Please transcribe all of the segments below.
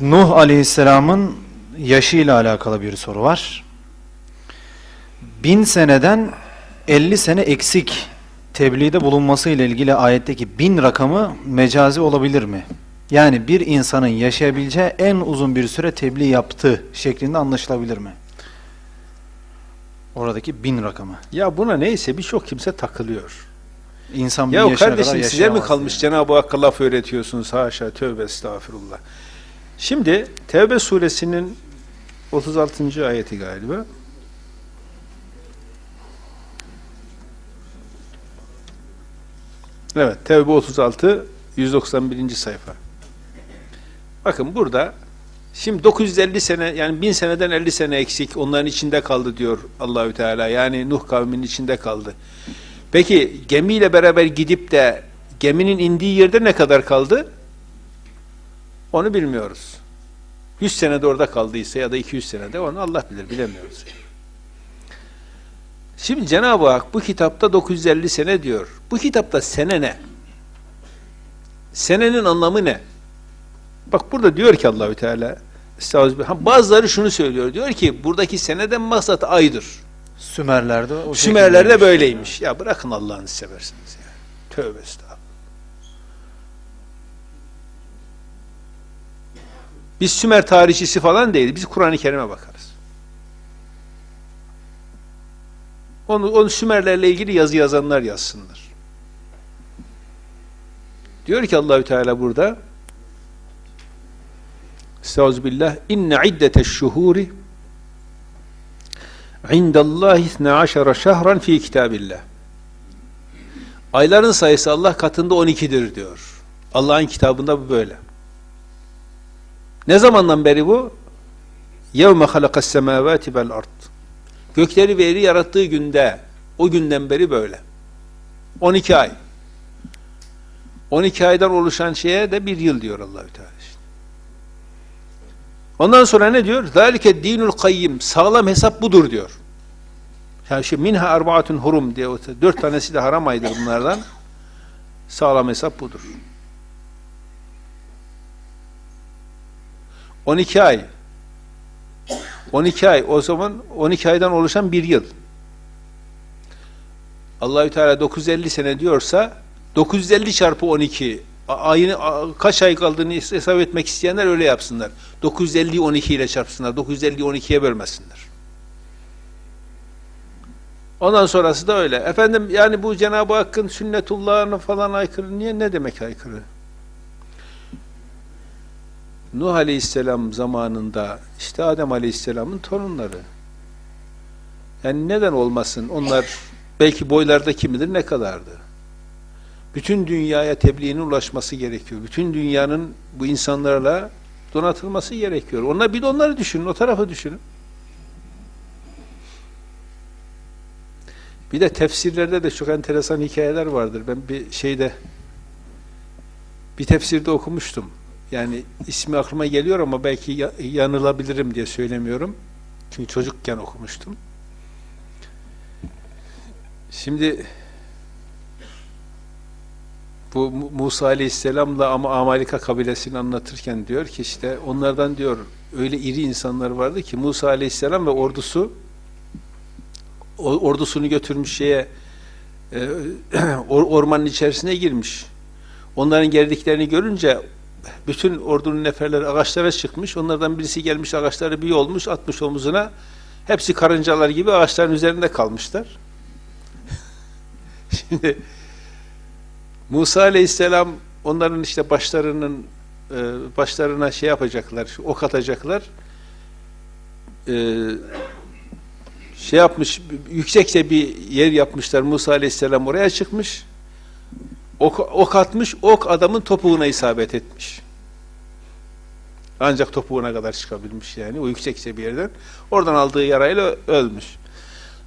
Nuh Aleyhisselam'ın yaşıyla alakalı bir soru var. Bin seneden 50 sene eksik tebliğde bulunması ile ilgili ayetteki bin rakamı mecazi olabilir mi? Yani bir insanın yaşayabileceği en uzun bir süre tebliğ yaptı şeklinde anlaşılabilir mi? Oradaki bin rakamı. Ya buna neyse birçok kimse takılıyor. İnsan bir Ya kardeşim size mi kalmış yani. Cenab-ı Hakk'a laf öğretiyorsunuz? Haşa tövbe estağfurullah. Şimdi Tevbe suresinin 36. ayeti galiba. Evet Tevbe 36 191. sayfa. Bakın burada şimdi 950 sene yani 1000 seneden 50 sene eksik onların içinde kaldı diyor Allahü Teala. Yani Nuh kavminin içinde kaldı. Peki gemiyle beraber gidip de geminin indiği yerde ne kadar kaldı? Onu bilmiyoruz. 100 senede orada kaldıysa ya da 200 senede onu Allah bilir bilemiyoruz. Şimdi Cenab-ı Hak bu kitapta 950 sene diyor. Bu kitapta sene ne? Senenin anlamı ne? Bak burada diyor ki Allahü Teala bazıları şunu söylüyor. Diyor ki buradaki seneden maksat aydır. Sümerler'de o Sümerler'de böyleymiş. Ya bırakın Allah'ını seversiniz ya. Tövbe estağfurullah. Biz Sümer tarihçisi falan değil. Biz Kur'an-ı Kerim'e bakarız. Onu, onu Sümerlerle ilgili yazı yazanlar yazsınlar. Diyor ki Allahü Teala burada Estağfirullah. İnne iddeteş şuhuri İndallahi 12 şehran fi kitabillah. Ayların sayısı Allah katında 12'dir diyor. Allah'ın kitabında bu böyle. Ne zamandan beri bu? Halakas semavati vel ard. Gökleri ve yeri yarattığı günde, o günden beri böyle. 12 ay. 12 aydan oluşan şeye de bir yıl diyor Allahü Teala. işte. Ondan sonra ne diyor? Zalike dinul kayyim. Sağlam hesap budur diyor. Yani şey minha arbaatun hurum diye dört tanesi de haram aydır bunlardan. Sağlam hesap budur. 12 ay. 12 ay o zaman 12 aydan oluşan bir yıl. Allahü Teala 950 sene diyorsa 950 çarpı 12 a- ayını kaç ay kaldığını hesap etmek isteyenler öyle yapsınlar. 950'yi 12 ile çarpsınlar. 950'yi 12'ye bölmesinler. Ondan sonrası da öyle. Efendim yani bu Cenab-ı Hakk'ın sünnetullahına falan aykırı. Niye? Ne demek aykırı? Nuh Aleyhisselam zamanında işte Adem Aleyhisselam'ın torunları. Yani neden olmasın? Onlar belki boylarda kim bilir ne kadardı. Bütün dünyaya tebliğinin ulaşması gerekiyor. Bütün dünyanın bu insanlarla donatılması gerekiyor. Onlar bir de onları düşünün, o tarafı düşünün. Bir de tefsirlerde de çok enteresan hikayeler vardır. Ben bir şeyde bir tefsirde okumuştum. Yani ismi aklıma geliyor ama belki ya- yanılabilirim diye söylemiyorum. Çünkü çocukken okumuştum. Şimdi bu Mu- Musa Aleyhisselam'la ama Amalika kabilesini anlatırken diyor ki işte onlardan diyor öyle iri insanlar vardı ki Musa Aleyhisselam ve ordusu ordusunu götürmüş şeye e, or- ormanın içerisine girmiş. Onların geldiklerini görünce bütün ordunun neferleri ağaçlara çıkmış. Onlardan birisi gelmiş ağaçları bir olmuş, atmış omuzuna. Hepsi karıncalar gibi ağaçların üzerinde kalmışlar. Şimdi Musa Aleyhisselam onların işte başlarının e, başlarına şey yapacaklar, ok atacaklar. E, şey yapmış, yüksekçe bir yer yapmışlar. Musa Aleyhisselam oraya çıkmış. Ok, ok atmış, ok adamın topuğuna isabet etmiş. Ancak topuğuna kadar çıkabilmiş yani o yüksekçe bir yerden. Oradan aldığı yarayla ölmüş.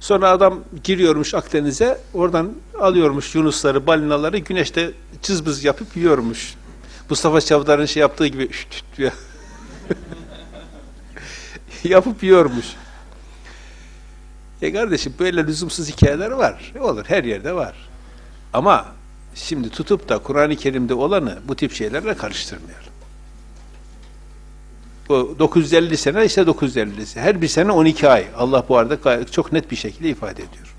Sonra adam giriyormuş Akdeniz'e, oradan alıyormuş yunusları, balinaları, güneşte cızbız yapıp yiyormuş. Mustafa Çavdar'ın şey yaptığı gibi üst üst diyor. yapıp yiyormuş. E kardeşim böyle lüzumsuz hikayeler var. E Olur, her yerde var. Ama şimdi tutup da Kur'an-ı Kerim'de olanı bu tip şeylerle karıştırmayalım. Bu 950 sene ise 950 sene. Her bir sene 12 ay. Allah bu arada çok net bir şekilde ifade ediyor.